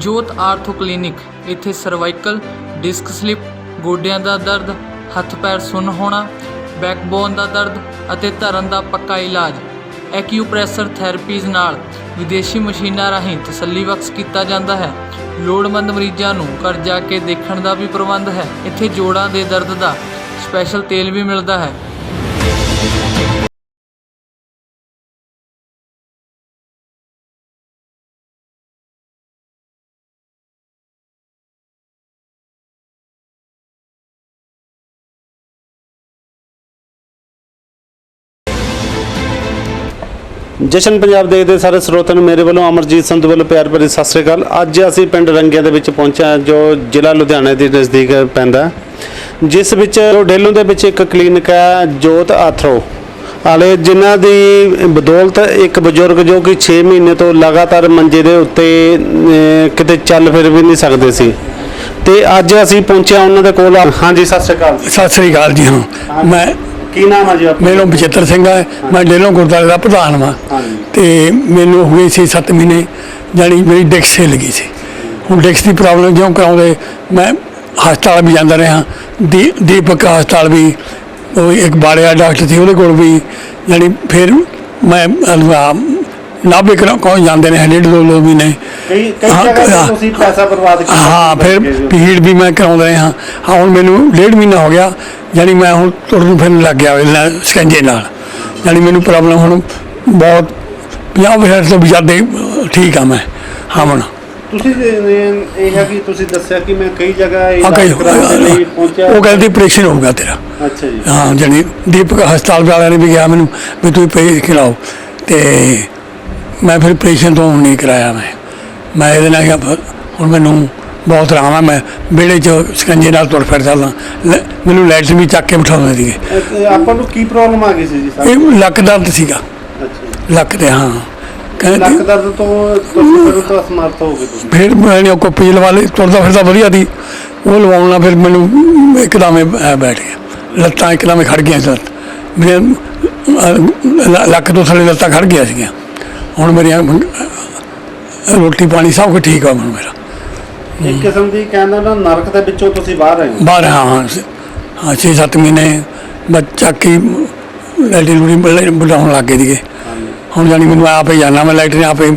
Jot ortho clinic. ਇੱਥੇ cervical, disc slip, ਗੋਡਿਆਂ ਦਾ ਦਰਦ, ਹੱਥ ਪੈਰ ਸੁੰਨ ਹੋਣਾ, ਬੈਕਬੋਨ ਦਾ ਦਰਦ ਅਤੇ ਧਰਨ ਦਾ ਪੱਕਾ ਇਲਾਜ। ਐਕਿਊਪ੍ਰੈਸ਼ਰ ਥੈਰੇਪੀਜ਼ ਨਾਲ ਵਿਦੇਸ਼ੀ ਮਸ਼ੀਨਾਂ ਰਾਹੀਂ ਤਸੱਲੀਬਖਸ਼ ਕੀਤਾ ਜਾਂਦਾ ਹੈ। ਲੋੜਵੰਦ ਮਰੀਜ਼ਾਂ ਨੂੰ ਘਰ ਜਾ ਕੇ ਦੇਖਣ ਦਾ ਵੀ ਪ੍ਰਬੰਧ ਹੈ। ਇੱਥੇ ਜੋੜਾਂ ਦੇ ਦਰਦ ਦਾ ਸਪੈਸ਼ਲ ਤੇਲ ਵੀ ਮਿਲਦਾ ਹੈ। ਜਸ਼ਨ ਪੰਜਾਬ ਦੇਖਦੇ ਸਾਰੇ ਸਰੋਤਿਆਂ ਨੂੰ। ਮੇਰੇ ਵੱਲੋਂ ਅਮਰਜੀਤ ਸੰਧੂ ਵੱਲੋਂ ਪਿਆਰ ਭਰੀ ਸਤਿ ਸ੍ਰੀ ਅਕਾਲ। ਅੱਜ ਅਸੀਂ ਪਿੰਡ ਰੰਗਿਆਂ ਦੇ ਵਿੱਚ ਪਹੁੰਚਿਆ ਜੋ ਜ਼ਿਲ੍ਹਾ ਲੁਧਿਆਣਾ ਦੇ ਨਜ਼ਦੀਕ ਪੈਂਦਾ ਜਿਸ ਵਿੱਚ ਡੇਲੂ ਦੇ ਵਿੱਚ ਇੱਕ ਕਲੀਨਿਕ ਹੈ, ਜੋਤ ਆਥਰੋ। ਵਾਲੇ ਜਿਨ੍ਹਾਂ ਦੀ ਬਦੌਲਤ ਇੱਕ ਬਜ਼ੁਰਗ ਜੋ ਕਿ 6 ਮਹੀਨੇ ਤੋਂ ਲਗਾਤਾਰ ਮੰਜੇ ਦੇ ਉੱਤੇ ਕਿਤੇ ਚੱਲ ਫਿਰ ਵੀ ਨਹੀਂ ਸਕਦੇ ਸੀ। ਤੇ ਅੱਜ ਅਸੀਂ ਪਹੁੰਚਿਆ ਉਹਨਾਂ ਦੇ ਕੋਲ। ਹਾਂਜੀ, ਸਤਿ ਸ੍ਰੀ ਅਕਾਲ। ਸਤਿ ਸ੍ਰੀ ਅਕਾਲ ਜੀ, ਹਾਂ। ਮੈਂ ਕੀ ਨਾਮ ਹੈ ਜੀ ਆਪਣਾ? ਮੇਰਾ ਨਾਮ ਬਚਿੱਤਰ ਸਿੰਘ ਹੈ ਮੈਂ ਡੇਲੋਂ ਗੁਰਦੁਆਰੇ ਦਾ ਪ੍ਰਧਾਨ ਹਾਂ ਹਾਂਜੀ। ਤੇ ਮੈਨੂੰ ਹੋ ਗਏ ਸੀ 7 ਮਹੀਨੇ ਜਾਣੀ ਮੇਰੀ ਡਿਕਸ ਹਿੱਲ ਗਈ ਸੀ। ਹੁਣ ਡਿਕਸ ਦੀ ਪ੍ਰੋਬਲਮ ਜਿਉਂ ਕਰਾਉਂਦੇ? ਮੈਂ ਹਸਪਤਾਲ ਵੀ ਜਾਂਦਾ ਰਿਹਾ। ਦੀ ਦੀਪਕ ਹਸਪਤਾਲ ਵੀ ਉਹ ਇੱਕ ਬਾੜਿਆ ਡਾਕਟਰ ਸੀ ਉਹਦੇ ਕੋਲ ਵੀ। ਜਾਣੀ ਫਿਰ ਮੈਂ ਨਾਭੇ ਕੋਈ ਜਾਂਦੇ ਨੇ ਡੇਢ ਦੋ ਲੋਕ ਵੀ ਨੇ। ਕਈ ਕਈ ਹਾਂ, ਜਗ੍ਹਾ ਹਾਂ। ਤੇ ਤੁਸੀਂ ਪੈਸਾ ਬਰਬਾਦ ਕੀਤਾ ਹਾਂ ਫਿਰ ਭੀੜ ਵੀ ਮੈਂ ਕਰਾਉਂਦਾ ਰਿਹਾ। ਹਾਂ ਹੁਣ ਮੈਨੂੰ ਡੇਢ ਮਹੀਨਾ ਹੋ ਗਿਆ ਯਾਨੀ ਮੈਂ ਹੁਣ ਤੁਰਨ ਫਿਰਨ ਲੱਗ ਗਿਆ ਇਹਨਾਂ ਸਕੰਜੇ ਨਾਲ। ਯਾਨੀ ਮੈਨੂੰ ਪ੍ਰੋਬਲਮ ਹੁਣ ਬਹੁਤ 50% ਤੋਂ ਵੀ ਜ਼ਿਆਦਾ ਠੀਕ ਆ ਮੈਂ ਹਾਂ ਹੁਣ ਤੁਸੀਂ ਇਹ ਇਹ ਹੈ ਕਿ ਤੁਸੀਂ ਦੱਸਿਆ ਕਿ ਮੈਂ ਕਈ ਜਗ੍ਹਾ ਆ ਇਲਾਜ ਕਈ ਕਰਾਉਣ ਦੇ ਲਈ ਪਹੁੰਚਿਆ। ਉਹ ਕਹਿੰਦੀ ਆਪਰੇਸ਼ਨ ਹੋਊਗਾ ਤੇਰਾ। ਅੱਛਾ ਜੀ। ਹਾਂ ਜਾਣੀ ਦੀਪਕ ਹਸਪਤਾਲ ਵਾਲਿਆਂ ਨੇ ਵੀ ਕਿਹਾ ਮੈਨੂੰ ਵੀ ਤੁਸੀਂ ਪੇ ਖਿਲਾਓ। ਤੇ ਮੈਂ ਫਿਰ ਆਪਰੇਸ਼ਨ ਤੋਂ ਨਹੀਂ ਕਰਾਇਆ ਮੈਂ। ਮੈਂ ਇਹਦੇ ਨਾਲ ਕਿਹਾ ਹੁਣ ਮੈਨੂੰ ਬਹੁਤ ਆਰਾਮ ਆ ਮੈਂ ਵਿਹੜੇ 'ਚ ਸਕੰਜੇ ਨਾਲ ਤੁਰ ਫਿਰ ਸਕਦਾ ਲੈ- ਮੈਨੂੰ ਲਾਈਟ ਵੀ ਚੱਕ ਕੇ ਬਿਠਾਉਂਦੇ ਸੀਗੇ। ਇਹ ਆਪਾਂ ਨੂੰ ਕੀ ਪ੍ਰੋਬਲਮ ਆ ਗਈ ਸੀ ਜੀ ਸਰ? ਇਹ ਲੱਕ ਦਰਦ ਸੀਗਾ। ਅੱਛਾ ਲੱਕ ਤੇ ਹਾਂ। ਲੱਕ ਕਹਿੰਦੇ ਦਰਦ ਤੋਂ ਤੁਸੀਂ ਫਿਰ ਤੋਂ ਅਸਮਰਥ ਹੋ ਗਏ ਤੁਸੀਂ। ਫਿਰ ਮੈਂ ਉਹ ਪੀਲ ਵਾਲੇ ਤੁਰਦਾ ਫਿਰਦਾ ਵਧੀਆ ਸੀ। ਉਹ ਲਵਾਉਣ ਨਾਲ ਫਿਰ ਮੈਨੂੰ ਇੱਕਦਮ ਐ ਬੈਠ ਗਿਆ। ਲੱਤਾਂ ਇੱਕਦਮ ਹੀ ਖੜ ਗਈਆਂ ਸਰ ਮੇਰੇ ਅਹ, ਲ- ਲੱਕ ਤੋਂ ਥੱਲੇ ਲੱਤਾਂ ਖੜ ਗਿਆ ਸੀਗੀਆਂ। ਹੁਣ ਮੇਰੀਆਂ ਰੋਟੀ ਪਾਣੀ ਸਭ ਕੁਝ ਠੀਕ ਆ ਹੁਣ ਮੇਰਾ। ਇੱਕ ਕਿਸਮ ਦੀ ਕਹਿੰਦਾ ਨਾ ਨਰਕ ਦੇ ਵਿੱਚੋਂ ਤੁਸੀਂ ਬਾਹਰ ਆਏ ਹੋ। ਬਾਹਰ ਹਾਂ ਹਾਂ ਸ- ਹਾਂ ਛੇ ਸੱਤ ਮਹੀਨੇ ਬੱਚਾ ਕੀ ਲੈਟੀ ਲੂੜੀ ਬੁਲਾਉਣ ਲੱਗ ਗਏ ਸੀਗੇ। ਹੁਣ ਜਾਨੀ ਮੈਨੂੰ ਆਪੇ ਜਾਣਾ ਮੈਂ ਲੈਟਰ ਆਪੇ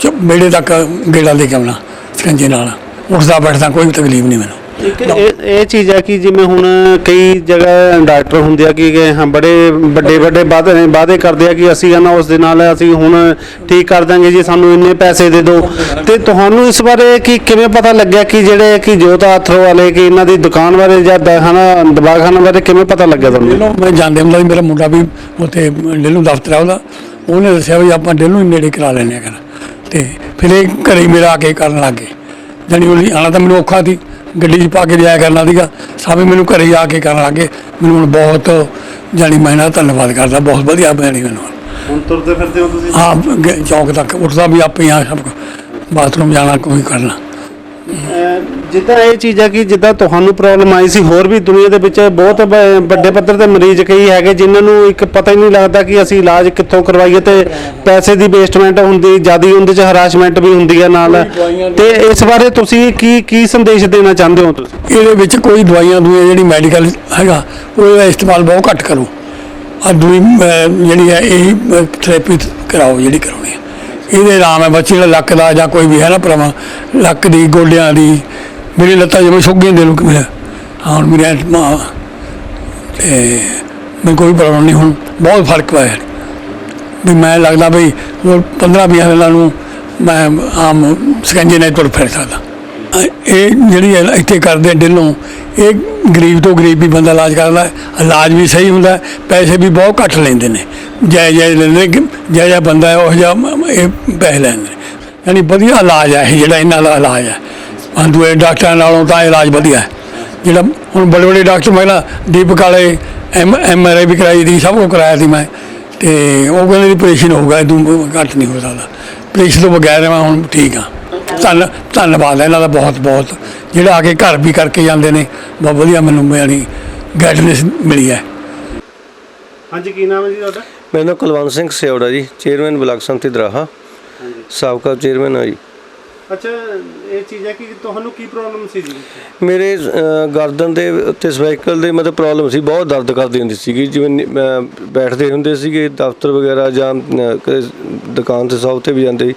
ਚ- ਵਿਹੜੇ ਤੱਕ ਗੇੜਾ ਦੇ ਕੇ ਆਉਣਾ ਸਕੰਜੇ ਨਾਲ। ਉੱਠਦਾ ਬੈਠਦਾ ਕੋਈ ਤਕਲੀਫ ਨਹੀਂ ਮੈਨੂੰ। ਇੱਕ ਇਹ ਇਹ ਚੀਜ਼ ਹੈ ਕਿ ਜਿਵੇਂ ਹੁਣ ਕਈ ਜਗ੍ਹਾ ਡਾਕਟਰ ਹੁੰਦੇ ਆ ਕਿ ਹਾਂ ਬੜੇ ਵੱਡੇ ਵੱਡੇ ਵਾਅਦੇ ਵਾਅਦੇ ਕਰਦੇ ਆ ਕਿ ਅਸੀਂ ਨਾ ਉਸ ਦੇ ਨਾਲ ਅਸੀਂ ਹੁਣ ਠੀਕ ਕਰ ਦਾਂਗੇ ਜੀ ਸਾਨੂੰ ਇੰਨੇ ਪੈਸੇ ਦੇ ਦਿਓ। ਤੇ ਤੁਹਾਨੂੰ ਇਸ ਬਾਰੇ ਕੀ ਕਿਵੇਂ ਪਤਾ ਲੱਗਿਆ ਕਿ ਜਿਹੜੇ ਕਿ ਜੋਤ ਆਥਰੋ ਵਾਲੇ ਕਿ ਇਹਨਾਂ ਦੀ ਦੁਕਾਨ ਬਾਰੇ ਜਾਂ ਦਵਾਖਾਨਾ ਦਵਾਖਾਨਾ ਬਾਰੇ ਕਿਵੇਂ ਪਤਾ ਲੱਗਿਆ ਤੁਹਾਨੂੰ? ਡੇਲੋਂ ਮੈਂ ਜਾਂਦੇ ਹੁੰਦਾ ਸੀ ਮੇਰਾ ਮੁੰਡਾ ਵੀ ਉੱਥੇ ਡੇਲੋਂ ਦਫ਼ਤਰ ਆ ਉਹਦਾ। ਉਹਨੇ ਦੱਸਿਆ ਵੀ ਆਪਾਂ ਡੇਲੋਂ ਹੀ ਨੇੜੇ ਕਰਾ ਲੈਨੇ ਆ ਕਰ ਤੇ ਫਿਰ ਇਹ ਘਰੇ ਹੀ ਮੇਰਾ ਆ ਕੇ ਕਰਨ ਲੱਗ ਗਏ। ਜਾਣੀ ਉਹ ਆਣਾ ਤਾਂ ਮੈਨੂੰ ਔਖਾ ਸੀ। ਗੱਡੀ 'ਚ ਪਾ ਕੇ ਜਾਇਆ ਕਰਨਾ ਸੀਗਾ। ਸਾਵੇਂ ਮੈਨੂੰ ਘਰੇ ਹੀ ਆ ਕੇ ਕਰਨ ਲੱਗੇ। ਮੈਨੂੰ ਹੁਣ ਬਹੁਤ ਜਾਣੀ ਮੈਂ ਇਹਨਾਂ ਦਾ ਧੰਨਵਾਦ ਕਰਦਾ। ਬਹੁਤ ਵਧੀਆ ਬਣੀ ਮੈਨੂੰ। ਹੁਣ ਤੁਰਦੇ ਫਿਰਦੇ ਹੋ ਤੁਸੀਂ? ਹਾਂ ਗ- ਚੌਂਕ ਤੱਕ। ਉੱਠਦਾ ਵੀ ਆਪੇ ਆ ਸਭ ਕੁਛ। ਬਾਥਰੂਮ ਜਾਣਾ ਕੋਈ ਕਰਨਾ। ਜਿੱਦਾਂ ਇਹ ਚੀਜ਼ ਹੈ ਕਿ ਜਿੱਦਾਂ ਤੁਹਾਨੂੰ ਪ੍ਰੋਬਲਮ ਆਈ ਸੀ ਹੋਰ ਵੀ ਦੁਨੀਆ ਦੇ ਵਿੱਚ ਬਹੁਤ ਵ- ਵੱਡੇ ਪੱਧਰ ਤੇ ਮਰੀਜ਼ ਕਈ ਹੈਗੇ ਜਿਨ੍ਹਾਂ ਨੂੰ ਇੱਕ ਪਤਾ ਹੀ ਨਹੀਂ ਲੱਗਦਾ ਕਿ ਅਸੀਂ ਇਲਾਜ ਕਿੱਥੋਂ ਕਰਵਾਈਏ ਤੇ ਪੈਸੇ ਦੀ ਵੇਸਟਮੈਂਟ ਹੁੰਦੀ ਜਿਆਦੀ ਉਹਦੇ ਚ ਹਰਾਸਮੈਂਟ ਵੀ ਹੁੰਦੀ ਹੈ ਨਾਲ। ਤੇ ਇਸ ਬਾਰੇ ਤੁਸੀਂ ਕੀ ਕੀ ਸੰਦੇਸ਼ ਦੇਣਾ ਚਾਹੁੰਦੇ ਹੋ ਤੁਸੀਂ? ਇਹਦੇ ਵਿੱਚ ਕੋਈ ਦਵਾਈਆਂ ਦੂਈਆਂ ਜਿਹੜੀ ਮੈਡੀਕਲ ਹੈਗਾ ਉਹਦਾ ਇਸਤੇਮਾਲ ਬਹੁਤ ਘੱਟ ਕਰੋ। ਆ ਦੂਈ ਅਹ, ਜਿਹੜੀ ਹੈ ਇਹ ਥੈਰੇਪੀ ਕਰਾਓ ਜਿਹੜੀ ਕਰਾਉਣੀ ਹੈ। ਇਹਦੇ ਆਰਾਮ ਹੈ ਬੱਚੇ ਦਾ ਲੱਕ ਦਾ ਜਾਂ ਕੋਈ ਵੀ ਹੈ ਨਾ ਪ੍ਰੋਬਲਮ ਲੱਕ ਦੀ ਗੋਡਿਆਂ ਦੀ ਮੇਰੀ ਲੱਤਾਂ ਜਿਵੇਂ ਸੁੱਕ ਗਈਆਂ ਦੇ ਲੋਕ ਮੇਰਾ ਹਾਂ, ਹੁਣ ਮੇਰੀ ਐਂ ਤੇ ਮੈਨੂੰ ਕੋਈ ਪ੍ਰੋਬਲਮ ਨਹੀਂ। ਹੁਣ ਬਹੁਤ ਫ਼ਰਕ ਪਿਆ ਵੀ ਮੈਂ ਲੱਗਦਾ ਵੀ ਹੋਰ 15 20 ਸਾਲਾਂ ਨੂੰ ਮੈਂ ਆਮ ਸਕੰਜੇ ਨਾਲ ਤੁਰ ਫਿਰ ਸਕਦਾ। ਇਹ ਜਿਹੜੀ ਹੈ ਇੱਥੇ ਕਰਦੇ ਆ ਡਿੱਲੋਂ ਇਹ ਗਰੀਬ ਤੋਂ ਗਰੀਬ ਵੀ ਬੰਦਾ ਇਲਾਜ ਕਰਦਾ। ਇਲਾਜ ਵੀ ਸਹੀ ਹੁੰਦਾ। ਪੈਸੇ ਵੀ ਬਹੁਤ ਘੱਟ ਲੈਂਦੇ ਨੇ। ਜੈ ਜੈ ਲੈਂਦੇ ਨੇ। ਜੈ ਜੈ ਬੰਦਾ ਉਹ ਜਿਹਾ ਇਹ ਪੈਸੇ ਲੈਂਦੇ ਨੇ। ਯਾਨੀ ਵਧੀਆ ਇਲਾਜ ਹੈ ਇਹ ਜਿਹੜਾ ਇਹਨਾਂ ਦਾ ਇਲਾਜ ਹੈ ਦੂਏ ਡਾਕਟਰਾਂ ਨਾਲੋਂ ਤਾਂ ਇਲਾਜ ਵਧੀਆ ਹੈ। ਜਿਹੜਾ ਹੁਣ ਬੜੇ ਬੜੇ ਡਾਕਟਰ ਪਹਿਲਾਂ ਦੀਪਕ ਵਾਲੇ ਐਮ ਐਮ ਆਰ ਆਈ ਵੀ ਕਰਾਈ ਦੀ ਸਭ ਕੁਝ ਕਰਾਇਆ ਸੀ ਮੈਂ। ਤੇ ਉਹ ਕਹਿੰਦੇ ਵੀ ਆਪਰੇਸ਼ਨ ਹੋਊਗਾ ਇਹ ਤੋਂ ਘੱਟ ਨਹੀਂ ਹੋ ਸਕਦਾ। ਆਪਰੇਸ਼ਨ ਤੋਂ ਬਗੈਰ ਮੈਂ ਹੁਣ ਠੀਕ ਹਾਂ। ਧੰਨ ਧੰਨਵਾਦ ਹੈ ਇਹਨਾਂ ਦਾ ਬਹੁਤ ਬਹੁਤ। ਜਿਹੜਾ ਆ ਕੇ ਘਰ ਵੀ ਕਰਕੇ ਜਾਂਦੇ ਨੇ ਬਹੁਤ ਵਧੀਆ ਮੈਨੂੰ ਮੇਰੀ ਗਾਈਡਨੈਸ ਮਿਲੀ ਹੈ। ਹਾਂਜੀ ਕੀ ਨਾਮ ਹੈ ਜੀ ਤੁਹਾਡਾ? ਮੇਰਾ ਨਾਮ ਕੁਲਵੰਤ ਸਿੰਘ ਸਿਉੜਾ ਜੀ ਚੇਅਰਮੈਨ ਬਲਾਕ ਸੰਮਤੀ ਦਰਾਹਾ। ਸਾਬਕਾ ਚੇਅਰਮੈਨ ਆ ਜੀ। ਅੱਛਾ ਇਹ ਚੀਜ਼ ਹੈ ਕਿ ਤੁਹਾਨੂੰ ਕੀ ਪ੍ਰੋਬਲਮ ਸੀ ਜੀ? ਮੇਰੇ ਅ, ਗਰਦਨ ਦੇ ਉੱਤੇ ਸਰਵਾਈਕਲ ਦੇ ਮਤਲਬ ਪ੍ਰੋਬਲਮ ਸੀ ਬਹੁਤ ਦਰਦ ਕਰਦੀ ਹੁੰਦੀ ਸੀਗੀ। ਜਿਵੇਂ ਨੀ- ਮੈਂ ਬੈਠਦੇ ਹੁੰਦੇ ਸੀਗੇ ਦਫ਼ਤਰ ਵਗੈਰਾ ਜਾਂ ਅ, ਕਦੇ ਦੁਕਾਨ ਤੇ ਸਭ ਤੇ ਵੀ ਜਾਂਦੇ ਸੀ।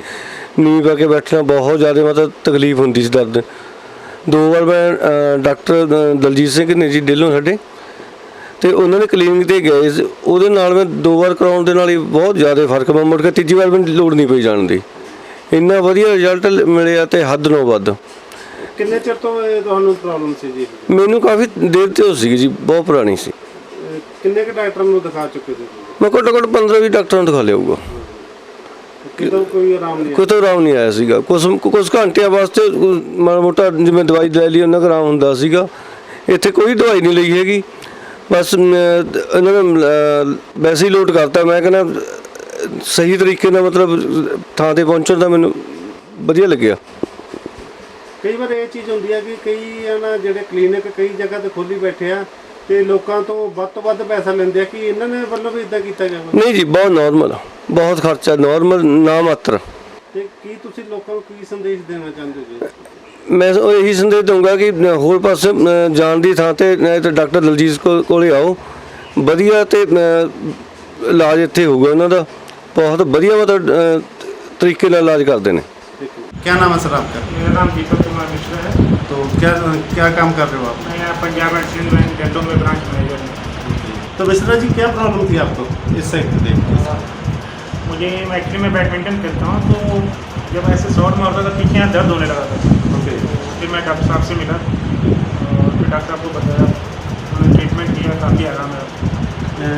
ਨੀਂਹ ਪਾ ਕੇ ਬੈਠਣਾ ਬਹੁਤ ਜ਼ਿਆਦਾ ਮਤਲਬ ਤਕਲੀਫ ਹੁੰਦੀ ਸੀ ਦਰਦ। ਦੋ ਵਾਰ ਮੈਂ ਅ, ਡਾਕਟਰ ਦ- ਦਲਜੀਤ ਸਿੰਘ ਨੇ ਜੀ ਡੇਲੋਂ ਸਾਡੇ ਤੇ ਉਹਨਾਂ ਨੇ ਕਲੀਨਿਕ ਤੇ ਗਏ। ਸੀ। ਉਹਦੇ ਨਾਲ ਮੈਂ ਦੋ ਵਾਰ ਕਰਾਉਣ ਦੇ ਨਾਲ ਹੀ ਬਹੁਤ ਜ਼ਿਆਦਾ ਫ਼ਰਕ ਪਿਆ। ਮੁੜ ਕੇ ਤੀਜੀ ਵਾਰ ਮੈਨੂੰ ਲੋੜ ਨਹੀਂ ਪਈ ਜਾਣ ਦੀ। ਇੰਨਾ ਵਧੀਆ ਰਿਜ਼ਲਟ ਮਿਲਿਆ ਤੇ ਹੱਦ ਨਾਲੋਂ ਵੱਧ। ਕਿੰਨੇ ਚਿਰ ਤੋਂ ਇਹ ਤੁਹਾਨੂੰ ਪ੍ਰੋਬਲਮ ਸੀ ਜੀ? ਮੈਨੂੰ ਕਾਫੀ ਦੇਰ ਤੇ ਹੋ ਸੀਗੀ ਜੀ ਬਹੁਤ ਪੁਰਾਣੀ ਸੀ। ਕਿੰਨੇ ਕੁ ਡਾਕਟਰਾਂ ਨੂੰ ਦਿਖਾ ਚੁੱਕੇ ਸੀ? ਮੈਂ ਘੱਟੋ ਘੱਟ 15 20 ਡਾਕਟਰਾਂ ਨੂੰ ਦਿਖਾ ਲਿਆ ਹੋਊਗਾ। ਕਿਤੋਂ ਕੋਈ ਆਰਾਮ ਨਹੀਂ ਕੋਈ ਤਾਂ ਆਰਾਮ ਨਹੀਂ ਆਇਆ ਸੀਗਾ। ਕੁਝ ਕੁਝ ਘੰਟਿਆਂ ਵਾਸਤੇ ਮਾੜਾ ਮੋਟਾ ਜਿਵੇਂ ਦਵਾਈ ਲੈ ਲਈ ਉਹਨਾਂ ਆਰਾਮ ਹੁੰਦਾ ਸੀਗਾ। ਇੱਥੇ ਕੋਈ ਦਵਾਈ ਨਹੀਂ ਲਈ ਹੈਗੀ। ਬਸ ਇਹਨਾਂ ਨੇ ਵੈਸੇ ਹੀ ਲੋਡ ਕਰਤਾ। ਮੈਂ ਕਹਿੰਦਾ ਸਹੀ ਤਰੀਕੇ ਨਾਲ ਮਤਲਬ ਥਾਂ ਤੇ ਪਹੁੰਚਣ ਦਾ ਮੈਨੂੰ ਵਧੀਆ ਲੱਗਿਆ। ਕਈ ਵਾਰ ਇਹ ਚੀਜ਼ ਹੁੰਦੀ ਹੈ ਕਿ ਕਈ ਆ ਨਾ ਜਿਹੜੇ ਕਲੀਨਿਕ ਕਈ ਜਗ੍ਹਾ ਤੇ ਖੋਲੀ ਬੈਠੇ ਆ ਤੇ ਲੋਕਾਂ ਤੋਂ ਵੱਧ ਤੋਂ ਵੱਧ ਪੈਸਾ ਲੈਂਦੇ ਆ ਕਿ ਇਹਨਾਂ ਨੇ ਵੱਲੋਂ ਵੀ ਇਦਾਂ ਕੀਤਾ ਜਾਵੇ? ਨਹੀਂ ਜੀ ਬਹੁਤ ਨਾਰਮਲ ਬਹੁਤ ਖਰਚਾ ਨਾਰਮਲ ਨਾ ਮਾਤਰ। ਤੇ ਕੀ ਤੁਸੀਂ ਲੋਕਾਂ ਨੂੰ ਕੀ ਸੰਦੇਸ਼ ਦੇਣਾ ਚਾਹੁੰਦੇ ਹੋ ਜੀ? ਮੈਂ ਉਹ ਇਹੀ ਸੰਦੇਸ਼ ਦਊਂਗਾ ਕਿ ਹੋਰ ਪਾਸੇ ਜਾਣ ਦੀ ਥਾਂ ਤੇ ਡਾਕਟਰ ਦਲਜੀਤ ਕੋਲੇ ਆਓ। ਵਧੀਆ ਤੇ ਇਲਾਜ ਇੱਥੇ ਹੋਊਗਾ ਉਹਨਾਂ ਦਾ। ਬਹੁਤ ਵਧੀਆ ਮਤਲਬ ਅ, ਤਰੀਕੇ ਨਾਲ ਇਲਾਜ ਕਰਦੇ ਨੇ क्या नाम है सर आपका मेरा नाम दीपक कुमार मिश्रा है तो क्या क्या काम कर रहे हो आप मैं यहाँ पंजाब एंड बैंक डेंटल में ब्रांच मैनेजर हूँ तो मिश्रा जी क्या प्रॉब्लम थी आपको इस साइड देख मुझे मैं एक्चुअली मैं बैडमिंटन खेलता हूँ तो जब ऐसे शॉट मारता था पीछे यहाँ दर्द होने लगा था ओके फिर मैं डॉक्टर साहब से मिला और फिर डॉक्टर साहब को बताया उन्होंने ट्रीटमेंट किया काफ़ी आराम है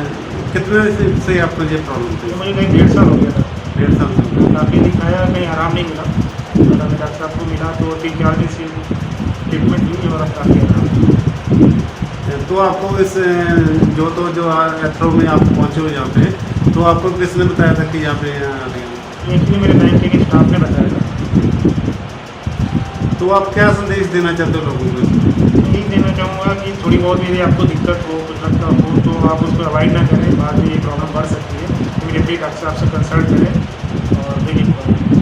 कितने से, से आपको ये प्रॉब्लम थी मुझे कहीं डेढ़ साल हो गया था। डेढ़ साल से काफ़ी दिखाया कहीं आराम नहीं मिला। तो मैं डॉक्टर साहब को मिला तो तीन चार दिन से ट्रीटमेंट ली और अब काफ़ी आराम। तो आपको इस जो तो जो एथ्रो में आप पहुँचे हो यहाँ पे तो आपको किसने बताया था कि यहाँ पे एक्चुअली मेरे बैंक के स्टाफ ने बताया था। तो आप क्या संदेश देना चाहते हो लोगों को? यही देना चाहूँगा थोड़ी बहुत यदि आपको दिक्कत हो कुछ लगता हो तो आप उसको अवॉइड ना करें बाद में ये प्रॉब्लम बढ़ सकती है इमीडिएटली डॉक्टर साहब से कंसल्ट करें और फिर